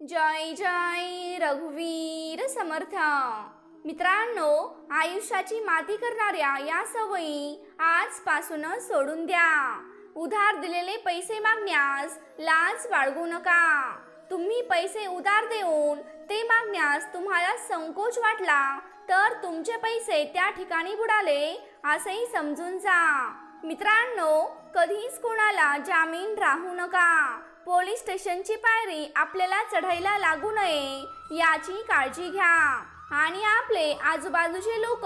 जय जय रघुवीर समर्थ. मित्रांनो आयुष्याची माती करणाऱ्या या सवयी आजपासूनच सोडून द्या. उधार दिलेले पैसे मागण्यास लाज बाळगू नका. तुम्ही पैसे उधार देऊन ते मागण्यास तुम्हाला संकोच वाटला तर तुमचे पैसे त्या ठिकाणी बुडाले असेही समजून जा. मित्रांनो कधीच कोणाला जामीन राहू नका. पोलीस स्टेशनची पायरी आपल्याला चढायला लागू नये याची काळजी घ्या. आणि आपले आजूबाजूचे लोक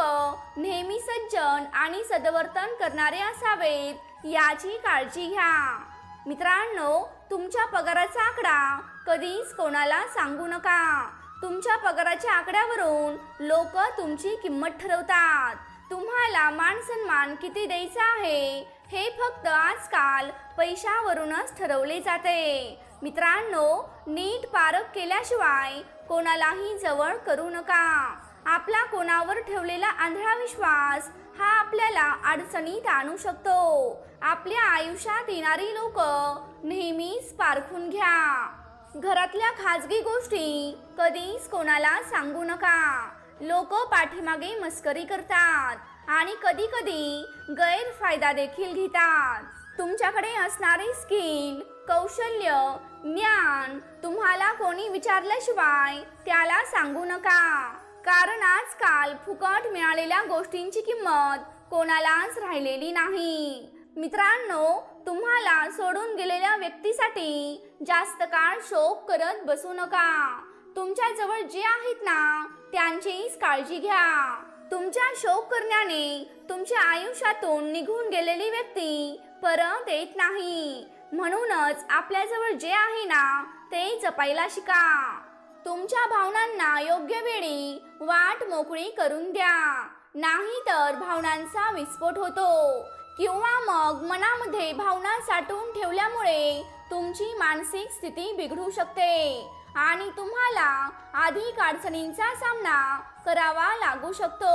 नेहमी सज्जन आणि सदवर्तन करणारे असावेत याची काळजी घ्या. मित्रांनो तुमच्या पगाराचा आकडा कधीच कोणाला सांगू नका. तुमच्या पगाराच्या आकड्यावरून लोक तुमची किंमत ठरवतात. तुम्हाला मान सन्मान किती द्यायचा आहे हे फक्त आजकाल पैशावरूनच ठरवले जाते. मित्रांनो नीट पारख केल्याशिवाय कोणालाही जवळ करू नका. आपला कोणावर ठेवलेला आंधळा विश्वास हा आपल्याला अडचणीत आणू शकतो. आपल्या आयुष्यात येणारी लोक नेहमीच पारखून घ्या. घरातल्या खाजगी गोष्टी कधीच कोणाला सांगू नका. लोक पाठीमागे मस्करी करतात. आणि कधी कधी गैरफायदा देखील घेतात. तुमच्याकडे असणारी स्किल कौशल्य ज्ञान तुम्हाला कोणी विचारल्याशिवाय त्याला सांगू नका. कारण आजकाल फुकट मिळालेल्या गोष्टींची किंमत कोणालाच राहिलेली नाही. मित्रांनो तुम्हाला सोडून गेलेल्या व्यक्तीसाठी जास्त काळ शोक करत बसू नका. तुमच्या जवळ जे आहेत ना त्यांचीच काळजी घ्या. तुमच्या शोक करण्याने तुमच्या आयुष्यातून निघून गेलेली व्यक्ती परत येत नाही. म्हणूनच आपल्याजवळ जे आहे ना ते जपायला शिका. तुमच्या भावनांना योग्य वेळी वाट मोकळी करून द्या. नाही तर भावनांचा विस्फोट होतो. किंवा मग मनामध्ये भावना साठवून ठेवल्यामुळे तुमची मानसिक स्थिती बिघडू शकते. आणि तुम्हाला अधिक अडचणींचा सामना करावा लागू शकतो.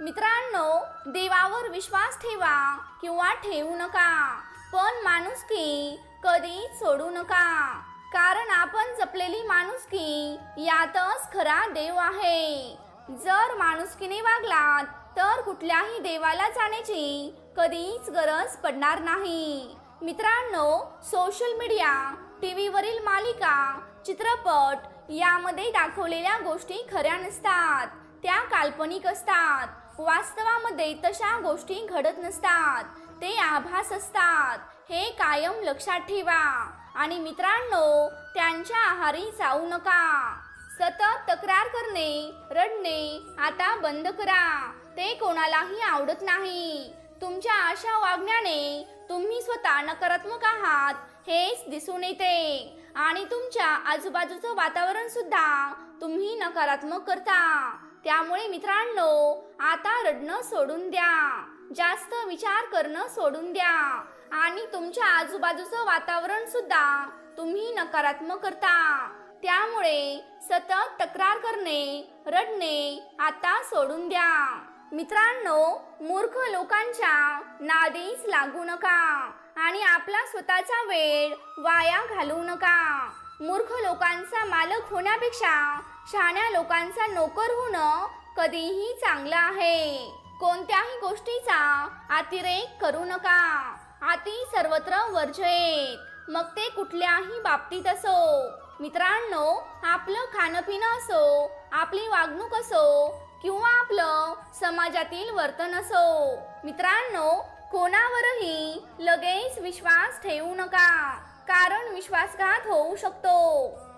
मित्रांनो देवावर विश्वास ठेवा किंवा ठेवू नका पण माणुसकी कधीच सोडू नका कारण आपण जपलेली माणुसकी यातच खरा देव आहे. जर माणुसकीने वागलात तर कुठल्याही देवाला जाण्याची कधीच गरज पडणार नाही. मित्रांनो सोशल मीडिया टी व्हीवरील मालिका चित्रपट यामध्ये दाखवलेल्या गोष्टी खऱ्या नसतात. त्या काल्पनिक असतात. वास्तवामध्ये तशा गोष्टी घडत नसतात. ते आभास असतात. हे कायम लक्षात ठेवा. आणि मित्रांनो त्यांच्या आहारी जाऊ नका. सतत तक्रार करणे रडणे आता बंद करा. ते कोणालाही आवडत नाही. तुमच्या अशा वागण्याने तुम्ही स्वतः नकारात्मक आहात हेच दिसून येते. आणि तुमच्या आजूबाजूचं वातावरण सुद्धा तुम्ही नकारात्मक करता. त्यामुळे मित्रांनो आता रडणं सोडून द्या. जास्त विचार करणं सोडून द्या. आणि तुमच्या आजूबाजूचं वातावरण सुद्धा तुम्ही नकारात्मक करता. त्यामुळे सतत तक्रार करणे रडणे आता सोडून द्या. मित्रांनो मूर्ख लोकांच्या नादीस लागू नका आणि आपला स्वतःचा वेळ वाया घालवू नका. मूर्ख लोकांचा मालक होण्यापेक्षा शहाण्या लोकांचा नोकर होणं कधीही चांगलं आहे. कोणत्याही गोष्टीचा अतिरेक करू नका. अति सर्वत्र वर्जयेत. मग ते कुठल्याही बाबतीत असो. मित्रांनो आपलं खाणं पिणं असो आपली वागणूक असो किंवा आपलं समाजातील वर्तन असो. मित्रांनो कोणावरही लगेच विश्वास ठेवू नका कारण विश्वासघात होऊ शकतो.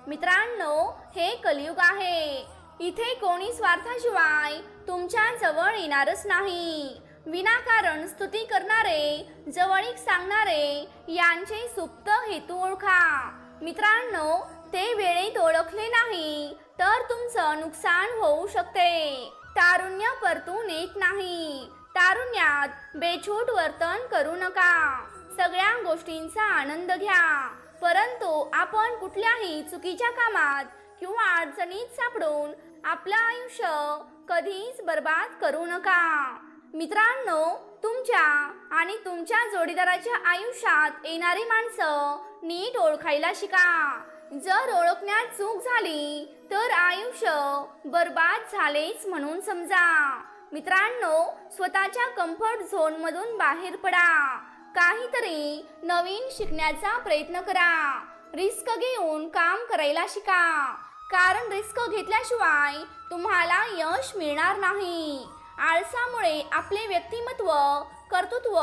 मित्रांनो हे कलियुग आहे. इथे कोणी स्वार्थाशिवाय तुमच्या जवळ येणारच नाही. विनाकारण स्तुती करणारे जवळीक सांगणारे यांचे सुप्त हेतू ओळखा. मित्रांनो ते वेळेत ओळखले नाही तर तुमचं नुकसान होऊ शकते. तारुण्य परतून येत नाही. तारुण्यात बेछूट वर्तन करू नका. सगळ्या गोष्टींचा आनंद घ्या. परंतु आपण कुठल्याही चुकीच्या कामात किंवा अडचणीत सापडून आपलं आयुष्य कधीच बर्बाद करू नका. मित्रांनो तुमच्या आणि तुमच्या जोडीदाराच्या आयुष्यात येणारी माणसं नीट ओळखायला शिका. जर ओळखण्यात चूक झाली तर आयुष्य बर्बाद झालेच म्हणून समजा. मित्रांनो स्वतःच्या कम्फर्ट झोनमधून बाहेर पडा. काहीतरी नवीन शिकण्याचा प्रयत्न करा. रिस्क घेऊन काम करायला शिका. कारण रिस्क घेतल्याशिवाय तुम्हाला यश मिळणार नाही. आळसामुळे आपले व्यक्तिमत्व कर्तृत्व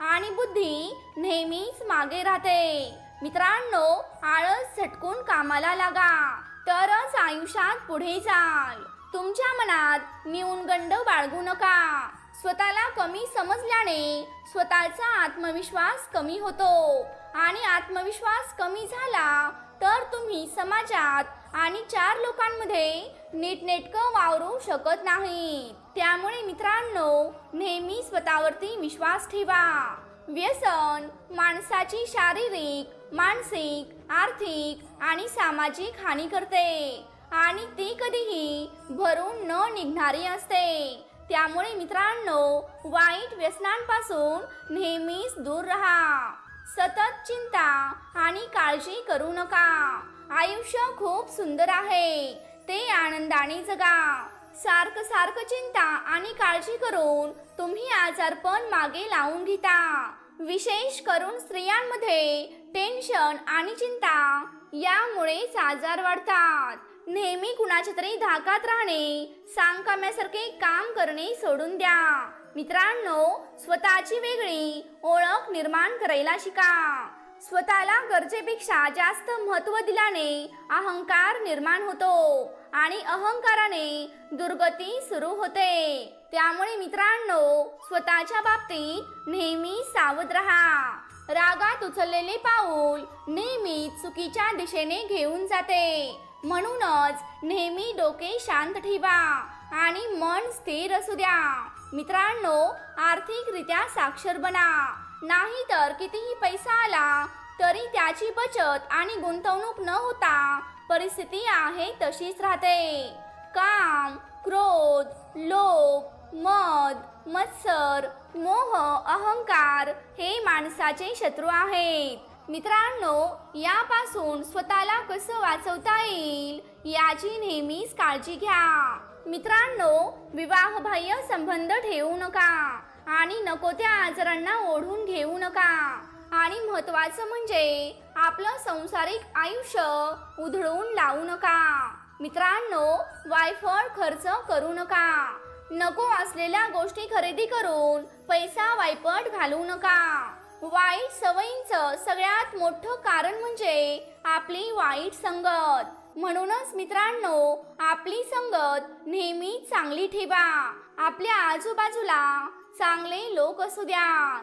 आणि बुद्धी नेहमीच मागे राहते. मित्रांनो आळस झटकून कामाला लागा. तरच आयुष्यात पुढे जाल तुमच्या मनात न्यूनगंड बाळगू नका. स्वतःला कमी समजल्याने स्वतःचा आत्मविश्वास कमी होतो. आणि आत्मविश्वास कमी झाला तर तुम्ही समाजात आणि चार लोकांमध्ये नीटनेटकं वावरू शकत नाही त्यामुळे मित्रांनो नेहमी स्वतःवरती विश्वास ठेवा. व्यसन माणसाची शारीरिक मानसिक आर्थिक आणि सामाजिक हानी करते. आणि ती कधीही भरून न निघणारी असते. त्यामुळे मित्रांनो वाईट व्यसनांपासून नेहमीच दूर राहा. सतत चिंता आणि काळजी करू नका. आयुष्य खूप सुंदर आहे. ते आनंदाने जगा. सारखं सारखं चिंता आणि काळजी करून तुम्ही आजारपण मागे लावून घेता. विशेष करून स्त्रियांमध्ये टेन्शन आणि चिंता यामुळेच आजार वाढतात. नेहमी कुणाच्या तरी धाकात राहणे सांगकाम्यासारखे काम करणे सोडून द्या. मित्रांनो स्वतःची वेगळी ओळख निर्माण करायला शिका. स्वतःला गरजेपेक्षा जास्त महत्त्व दिल्याने अहंकार निर्माण होतो. आणि अहंकाराने दुर्गती सुरू होते. त्यामुळे मित्रांनो स्वतःच्या बाबतीत नेहमी सावध राहा. रागात उचललेले पाऊल नेहमी चुकीच्या दिशेने घेऊन जाते. म्हणूनच नेहमी डोके शांत ठेवा आणि मन स्थिर असू द्या. मित्रांनो आर्थिकरित्या साक्षर बना. नाही तर कितीही पैसा आला तरी त्याची बचत आणि गुंतवणूक न होता परिस्थिती आहे तशीच राहते. काम क्रोध लोभ मद मत्सर मोह अहंकार हे माणसाचे शत्रू आहेत. मित्रांनो यापासून स्वतःला कसं वाचवता येईल याची नेहमीच काळजी घ्या. मित्रांनो विवाहबाह्य संबंध ठेवू नका आणि नको त्या आजारांना ओढून घेऊ नका. आणि महत्वाचं म्हणजे आपलं संसारिक आयुष्य उधळून लावू नका. मित्रांनो वायफळ खर्च करू नका. नको असलेल्या गोष्टी खरेदी करून पैसा वायपट घालवू नका. वाईट सवयींचं सगळ्यात मोठं कारण म्हणजे आपली वाईट संगत. म्हणूनच मित्रांनो आपली संगत नेहमी चांगली ठेवा. आपल्या आजूबाजूला चांगले लोक असू द्या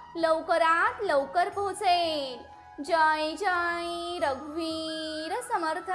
लवकरात लवकर पोहोचेल. जय जय रघुवीर समर्थ.